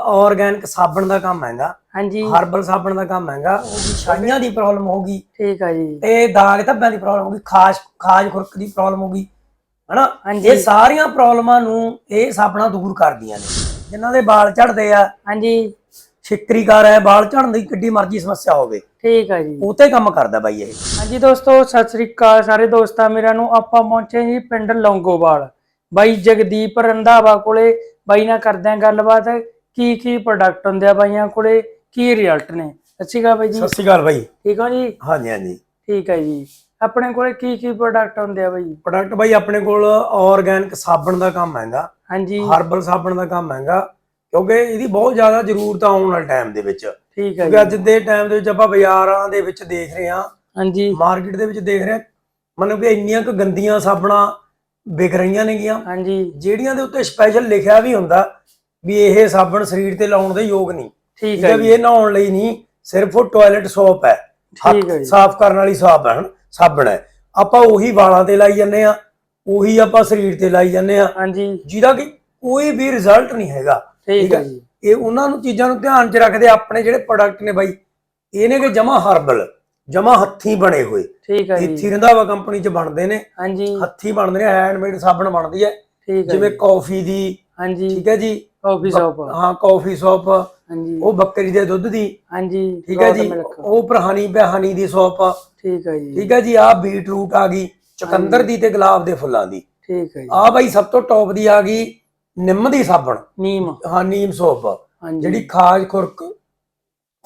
Organic ਸਾਬਣ ਦਾ ਕੰਮ ਹੈਗਾ ਹਾਂਜੀ। ਹਰਬਲ ਸਾਬਣ ਦਾ ਕੰਮ ਹੈਗਾ ਉਹ ਵੀ ਛਾਈਆਂ ਦੀ ਪ੍ਰੋਬਲਮ ਹੋਗੀ ਠੀਕ ਆ ਜੀ। ਤੇ ਦਾਗ ਧੱਬਿਆਂ ਦੀ ਪ੍ਰੋਬਲਮ ਹੋਗੀ ਖਾਜ ਖਾਜ ਖੁਰਕ ਦੀ ਪ੍ਰੋਬਲਮ ਹੋਗੀ ਹਨਾ। ਇਹ ਸਾਰੀਆਂ ਪ੍ਰੋਬਲਮਾਂ ਨੂੰ ਇਹ ਸਾਬਣਾ ਦੂਰ ਕਰਦੀਆਂ ਨੇ। ਜਿਨ੍ਹਾਂ ਦੇ ਵਾਲ ਝੜਦੇ ਆ ਹਾਂਜੀ। ਛਿੱਕਰੀਕਾਰ ਹੈ ਵਾਲ ਝੜਨ ਦੀ ਕਿੱਡੀ ਮਰਜ਼ੀ ਸਮੱਸਿਆ ਹੋਵੇ। ਠੀਕ ਆ ਜੀ। ਉਹ ਤੇ ਕੰਮ ਕਰਦਾ ਬਾਈ ਇਹ। ਹਾਂਜੀ ਦੋਸਤੋ ਸਤਿ ਸ੍ਰੀ ਅਕਾਲ ਸਾਰੇ ਦੋਸਤਾਂ ਮੇਰਾ ਨੂੰ। ਆਪਾਂ ਪਹੁੰਚੇ ਜੀ ਪਿੰਡ ਲੌਂਗੋਵਾਲ। ਬਾਈ ਜਗਦੀਪ ਰੰਧਾਵਾ ਕੋਲੇ। ਬਾਈ ਨਾਲ ਕਰਦੇ ਆਂ ਗੱਲਬਾਤ। ਕੀ ਕੀ ਪ੍ਰੋਡਕਟ ਹੁੰਦੇ ਆ ਬਾਈਆਂ ਕੋਲੇ? ਕੀ ਰਿਜ਼ਲਟ ਨੇ? ਸਤਿ ਸ਼੍ਰੀ ਅਕਾਲ ਬਾਈ ਜੀ। ਸਤਿ ਸ਼੍ਰੀ ਅਕਾਲ ਬਾਈ। ਠੀਕ ਹੋ ਜੀ? ਹਾਂਜੀ ਹਾਂਜੀ। ਠੀਕ ਹੈ ਜੀ। ਆਪਣੇ ਕੋਲੇ ਕੀ ਕੀ ਪ੍ਰੋਡਕਟ ਹੁੰਦੇ ਆ ਬਾਈ? ਪ੍ਰੋਡਕਟ ਬਾਈ ਆਪਣੇ ਕੋਲ ਆਰਗੈਨਿਕ ਸਾਬਣ ਦਾ ਕੰਮ ਹੈਗਾ। ਹਾਂਜੀ। ਹਰਬਲ ਸਾਬਣ ਦਾ ਕੰਮ ਹੈਗਾ। ਕਿਉਂਕਿ ਇਹਦੀ ਬਹੁਤ ਜ਼ਿਆਦਾ ਜ਼ਰੂਰਤ ਆਉਣ ਵਾਲੇ ਟਾਈਮ ਦੇ ਵਿੱਚ। ਠੀਕ ਹੈ ਜੀ। ਅੱਜ ਦੇ ਟਾਈਮ ਦੇ ਵਿੱਚ ਆਪਾਂ ਬਾਜ਼ਾਰਾਂ ਦੇ ਵਿੱਚ ਦੇਖ ਰਹੇ ਹਾਂ। ਹਾਂਜੀ। ਮਾਰਕੀਟ ਦੇ ਵਿੱਚ ਦੇਖ ਰਹੇ ਹਾਂ। ਮਤਲਬ ਕਿ ਇੰਨੀਆਂ ਕੁ ਗੰਦੀਆਂ ਸਾਬਣਾਂ ਵਿਕ ਰਹੀਆਂ ਨੇਗੀਆਂ। ਹਾਂਜੀ। ਜਿਹੜੀਆਂ ਦੇ ਉੱਤੇ ਸਪੈਸ਼ਲ ਲਿਖਿਆ ਵੀ ਹੁੰਦਾ। ਵੀ ਇਹ ਸਾਬਣ ਸਰੀਰ ਤੇ ਲਾਉਣ ਦੇ ਯੋਗ ਨਹੀਂ। ਠੀਕ ਹੈ ਵੀ ਇਹ ਨਹਾਉਣ ਲਈ ਨਹੀਂ ਸਿਰਫ ਉਹ ਟਾਇਲਟ ਸੋਪ ਹੈ। ਠੀਕ ਹੈ ਹੱਥ ਜੀ। ਸਾਫ਼ ਕਰਨ ਵਾਲੀ ਸਾਬ ਹੈ ਸਾਬਣ ਹੈ। ਆਪਾਂ ਉਹੀ ਵਾਲਾਂ ਤੇ ਲਾਈ ਜਾਂਦੇ ਆ ਉਹੀ ਆਪਾਂ ਸਰੀਰ ਤੇ ਲਾਈ ਜਾਂਦੇ ਆ ਹਾਂਜੀ। ਜਿਹਦਾ ਕਿ ਕੋਈ ਵੀ ਰਿਜ਼ਲਟ ਨਹੀਂ ਹੈਗਾ। ਠੀਕ ਹੈ? ਜੀ। ਇਹ ਉਹਨਾਂ ਨੂੰ ਚੀਜ਼ਾਂ ਨੂੰ ਧਿਆਨ 'ਚ ਰੱਖਦੇ ਆਪਣੇ ਜਿਹੜੇ ਪ੍ਰੋਡਕਟ ਨੇ ਬਾਈ। ਇਹ ਨੇ ਕਿ ਜਮਾ ਹਰਬਲ ਜਮਾ ਹੱਥੀ ਬਣੇ ਹੋਏ। ਠੀਕ ਹੈ ਜੀ। ਇੱਥੇ ਰੰਧਾਵਾ ਕੰਪਨੀ 'ਚ ਬਣਦੇ ਨੇ। ਹਾਂਜੀ। ਹੱਥੀ ਬਣਦੇ ਨੇ ਹੈਂਡਮੇਡ ਸਾਬਣ ਬਣਦੀ ਹੈ। ਜਿਵੇਂ। ਕਾਫੀ ਦੀ ਹਾਂਜੀ। ਠੀਕ ਹੈ ਜੀ? ਕਾਫੀ ਸ਼ਾਪ ਹਾਂ ਕਾਫੀ ਸੌਪ ਹਾਂਜੀ। ਉਹ ਬੱਕਰੀ ਦੇ ਦੁੱਧ ਦੀ। ਹਾਂਜੀ ਠੀਕ ਹੈ ਜੀ? ਉਹ ਪਰ ਹਨੀ ਪੈ ਹਨੀ ਦੀ ਸੌਪ ਠੀਕ ਹੈ ਜੀ। ਠੀਕ ਹੈ ਜੀ ਆ ਬੀਟਰੂਟ ਆ ਗਈ ਚੁਕੰਦਰ ਦੀ ਤੇ ਗੁਲਾਬ ਦੇ ਫੁੱਲਾਂ ਦੀ। ਠੀਕ ਹੈ ਜੀ। ਆ ਬਾਈ ਸਭ ਤੋਂ ਟੌਪ ਦੀ ਆ ਗਈ ਨਿੰਮ ਦੀ ਸਾਬਣ। ਨੀਮ। ਹਾਂ ਨੀਮ ਸੋਪ। ਜਿਹੜੀ ਖਾਜ ਖੁਰਕ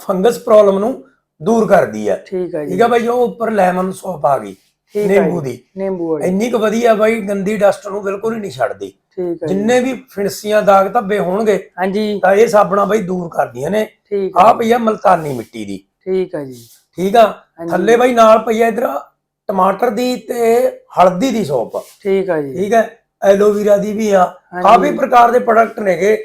ਫੰਗਸ ਪ੍ਰੋਬਲਮ ਨੂੰ ਦੂਰ ਕਰਦੀ ਹੈ। ਠੀਕ ਹੈ ਜੀ। ਠੀਕ ਹੈ ਬਾਈ ਉਹ ਉੱਪਰ ਲੈਮਨ ਸੋਪ ਆ ਗਈ। ਠੀਕ ਹੈ ਨਿੰਬੂ। ਦੀ। ਨਿੰਬੂ ਵਾਲੀ। ਇੰਨੀ ਕੁ ਵਧੀਆ ਬਾਈ ਗੰਦੀ ਡਸਟ ਨੂੰ ਬਿਲਕੁਲ ਹੀ ਨਹੀਂ ਛੱਡਦੀ। ਠੀਕ ਹੈ। ਜਿੰਨੇ ਵੀ ਫਿਣਸੀਆਂ ਦਾਗ ਧੱਬੇ ਹੋਣਗੇ ਹਾਂਜੀ। ਤਾਂ ਇਹ ਸਾਬਣਾ ਬਾਈ ਦੂਰ ਕਰਦੀਆਂ ਨੇ। ਠੀਕ ਆ ਪਈ ਆ ਮਲਤਾਨੀ ਮਿੱਟੀ ਦੀ। ਠੀਕ ਹੈ ਜੀ। ਠੀਕ ਆ। ਥੱਲੇ ਬਾਈ ਨਾਲ ਪਈ ਆ ਇਧਰ ਟਮਾਟਰ ਦੀ ਤੇ ਹਲਦੀ ਦੀ ਸੌਪ। ਠੀਕ ਹੈ ਜੀ। ਠੀਕ ਹੈ ਐਲੋਵੀਰਾ ਦੀ ਵੀ ਆ। ਕਾਫੀ ਪ੍ਰਕਾਰ ਦੇ ਪ੍ਰੋਡਕਟ ਨੇਗੇ।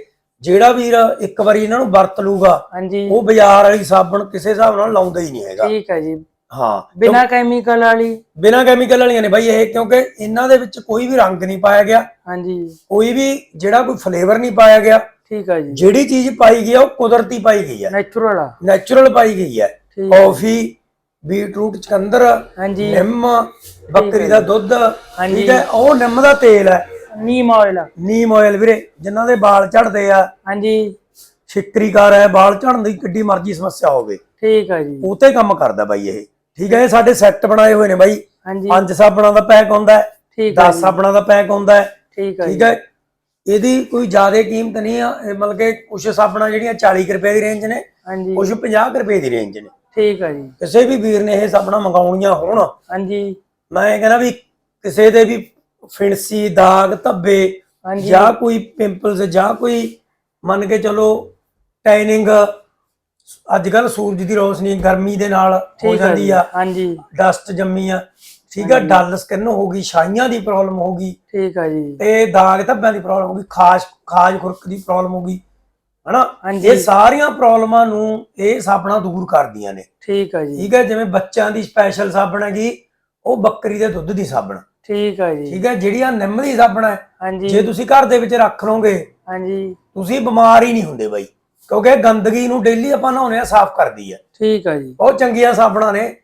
ਜਿਹੜਾ ਵੀਰ ਇੱਕ ਵਾਰੀ ਇਹਨਾਂ ਨੂੰ ਵਰਤ ਲੂਗਾ ਹਾਂਜੀ। ਉਹ ਬਾਜ਼ਾਰ ਵਾਲੀ ਸਾਬਣ ਕਿਸੇ ਹਿਸਾਬ ਨਾਲ ਲਾਉਂਦਾ ਹੀ ਨਹੀਂ ਹੈਗਾ। ਠੀਕ ਹੈ ਜੀ। ਹਾਂ ਬਿਨਾ ਕੈਮੀਕਲ ਵਾਲੀ। ਬਿਨਾ ਕੈਮੀਕਲ ਵਾਲੀਆਂ ਨੇ ਬਾਈ ਇਹ ਕਿਉਂਕਿ ਇਹਨਾਂ ਦੇ ਵਿੱਚ ਕੋਈ ਵੀ ਰੰਗ ਨਹੀਂ ਪਾਇਆ ਗਿਆ। ਹਾਂਜੀ। ਕੋਈ ਵੀ ਜਿਹੜਾ ਕੋਈ ਫਲੇਵਰ ਨਹੀਂ ਪਾਇਆ ਗਿਆ। ਠੀਕ ਹੈ ਜੀ। ਜਿਹੜੀ ਚੀਜ਼ ਪਾਈ ਗਈ ਆ ਉਹ ਕੁਦਰਤੀ ਪਾਈ ਗਈ ਹੈ ਨੈਚੁਰਲ ਆ। ਨੈਚੁਰਲ ਪਾਈ ਗਈ ਹੈ। ਕਾਫੀ ਬੀਟਰੂਟ ਚਕੰਦਰ ਹਾਂਜੀ। ਨਿੰਮ ਬੱਕਰੀ ਦਾ ਦੁੱਧ ਹਾਂਜੀ। ਠੀਕ ਹੈ ਉਹ ਨਿੰਮ ਦਾ ਤੇਲ ਹੈ ਨੀਮ ਆਇਲ ਨੀਮ ਆਇਲ ਵੀਰੇ ਜਿਨ੍ਹਾਂ ਦੇ ਵਾਲ ਝੜਦੇ ਆ। ਹਾਂਜੀ। ਛਿੱਕਰੀਕਾਰ ਹੈ ਵਾਲ ਝੜਨ ਦੀ ਕਿੱਡੀ ਮਰਜ਼ੀ ਸਮੱਸਿਆ ਹੋਵੇ। ਠੀਕ ਹੈ ਜੀ। ਉਹ ਤੇ ਕੰਮ ਕਰਦਾ ਬਾਈ ਇਹ। ਠੀਕ ਹੈ ਇਹ ਸਾਡੇ ਸੈੱਟ ਬਣਾਏ ਹੋਏ ਨੇ ਬਾਈ। ਹਾਂਜੀ। ਪੰਜ ਸਾਬਣਾਂ ਦਾ ਪੈਕ ਹੁੰਦਾ ਹੈ ਠੀਕ ਹੈ 10 ਸਾਬਣਾਂ ਦਾ ਪੈਕ ਹੁੰਦਾ ਹੈ। ਠੀਕ ਹੈ ਠੀਕ ਹੈ ਇਹਦੀ ਕੋਈ ਜ਼ਿਆਦਾ ਕੀਮਤ ਨਹੀਂ ਆ ਇਹ ਮਤਲਬ ਕਿ ਕੁਝ ਸਾਬਣਾਂ ਜਿਹੜੀਆਂ 40 ਕੁ ਰੁਪਏ ਦੀ ਰੇਂਜ ਨੇ ਹਾਂਜੀ। ਕੁਝ 50 ਕੁ ਰੁਪਏ ਦੀ ਰੇਂਜ ਨੇ। ਠੀਕ ਹੈ ਜੀ। ਕਿਸੇ ਵੀ ਵੀਰ ਨੇ ਇਹ ਸਾਬਣਾਂ ਮੰਗਾਉਣੀਆਂ ਹੋਣ ਹਾਂਜੀ। ਮੈਂ ਕਹਿੰਦਾ ਵੀ ਕਿਸੇ ਦੇ ਵੀ ਫਿਣਸੀ ਦਾਗ ਧੱਬੇ ਜਾਂ ਕੋਈ ਪਿੰਪਲਸ ਜਾਂ ਕੋਈ ਮੰਨ ਕੇ ਚਲੋ ਟੈਨਿੰਗ ਅੱਜ ਕੱਲ ਸੂਰਜ ਦੀ ਰੋਸ਼ਨੀ ਗਰਮੀ ਦੇ ਨਾਲ ਹੋ ਠੀਕ ਹੈ ਜਾਂਦੀ ਜੀ ਆ। ਹਾਂਜੀ। ਡਸਟ ਜੰਮੀ ਆ। ਠੀਕ ਆ ਡਲ ਸਕਿਨ ਹੋ ਗਈ ਛਾਈਆਂ ਦੀ ਪ੍ਰੋਬਲਮ ਹੋ ਗਈ। ਠੀਕ ਹੈ ਜੀ। ਤੇ ਦਾਗ ਧੱਬਿਆਂ ਦੀ ਪ੍ਰੋਬਲਮ ਹੋ ਗਈ ਖਾਜ ਖਾਜ ਖੁਰਕ ਦੀ ਪ੍ਰੋਬਲਮ ਹੋ ਗਈ। ਹਨਾ? ਹਾਂਜੀ। ਇਹ ਸਾਰੀਆਂ ਪ੍ਰੋਬਲਮਾਂ ਨੂੰ ਇਹ ਸਾਬਣਾ ਦੂਰ ਕਰਦੀਆਂ ਨੇ। ਠੀਕ ਹੈ ਜੀ। ਠੀਕ ਹੈ ਜਿਵੇਂ ਬੱਚਿਆਂ ਦੀ ਸਪੈਸ਼ਲ ਸਾਬਣ ਹੈਗੀ ਉਹ ਬੱਕਰੀ ਦੇ ਦੁੱਧ ਦੀ ਸਾਬਣ। ਠੀਕ ਹੈ ਜੀ। ਠੀਕ ਹੈ ਜਿਹੜੀ ਆ ਨਿੰਮ ਦੀ ਸਾਬਣ ਹੈ ਹਾਂਜੀ। ਜੇ ਤੁਸੀਂ ਘਰ ਦੇ ਵਿੱਚ ਰੱਖ ਲਓਗੇ ਹਾਂਜੀ। ਤੁਸੀਂ ਬਿਮਾਰ ਹੀ ਨਹੀਂ ਹੁੰਦੇ ਬਾਈ। ਕਿਉਂਕਿ ਗੰਦਗੀ ਨੂੰ ਡੇਲੀ ਆਪਾਂ ਨਹਾਉਣੇ ਆ ਸਾਫ਼ ਕਰਦੀ ਹੈ ਠੀਕ ਹੈ ਜੀ। ਬਹੁਤ ਚੰਗੀਆਂ ਸਾਬਣਾਂ ਨੇ।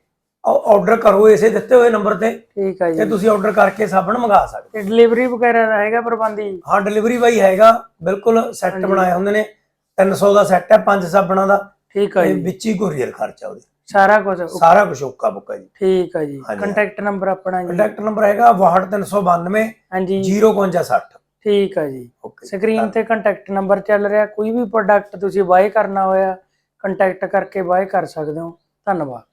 ਆਰਡਰ ਕਰੋ ਇਸੇ ਦਿੱਤੇ ਹੋਏ ਨੰਬਰ ਤੇ। ਠੀਕ ਤੇ ਜੀ। ਤੁਸੀਂ ਆਰਡਰ ਕਰਕੇ ਸਾਬਣ ਮੰਗਾ ਸਕਦੇ ਤੇ ਡਿਲੀਵਰੀ ਵਗੈਰਾ ਦਾ ਹੈਗਾ ਪ੍ਰਬੰਧ? ਜੀ ਹਾਂ ਡਿਲੀਵਰੀ ਬਾਈ ਹੈਗਾ। ਬਿਲਕੁਲ ਸੈੱਟ ਬਣਾਏ ਹੁੰਦੇ ਨੇ। 300 ਦਾ ਸੈੱਟ ਹੈ ਪੰਜ ਸਾਬਣਾਂ ਦਾ। ਠੀਕ ਤੇ ਜੀ। ਵਿੱਚ ਹੀ ਕੋਰੀਅਰ ਖਰਚਾ ਉਹਦੇ। ਸਾਰਾ ਕੁਝ ਸਾਰਾ ਕੁਝ ਓਕਾ ਬੁੱਕਾ ਜੀ। ਠੀਕ ਹੈ ਜੀ। ਕੰਟੈਕਟ ਨੰਬਰ ਆਪਣਾ ਜੀ। ਕੰਟੈਕਟ ਨੰਬਰ ਹੈਗਾ 62392 ਹਾਂਜੀ। 05560 ਠੀਕ ਹੈ ਜੀ। ਓਕੇ ਸਕਰੀਨ ਤੇ ਕੰਟੈਕਟ ਨੰਬਰ ਚੱਲ ਰਿਹਾ। ਕੋਈ ਵੀ ਪ੍ਰੋਡਕਟ ਤੁਸੀਂ ਬਾਏ ਕਰਨਾ ਹੋਇਆ ਕੰਟੈਕਟ ਕਰਕੇ ਬਾਏ ਕਰ ਸਕਦੇ ਹੋ। ਧੰਨਵਾਦ।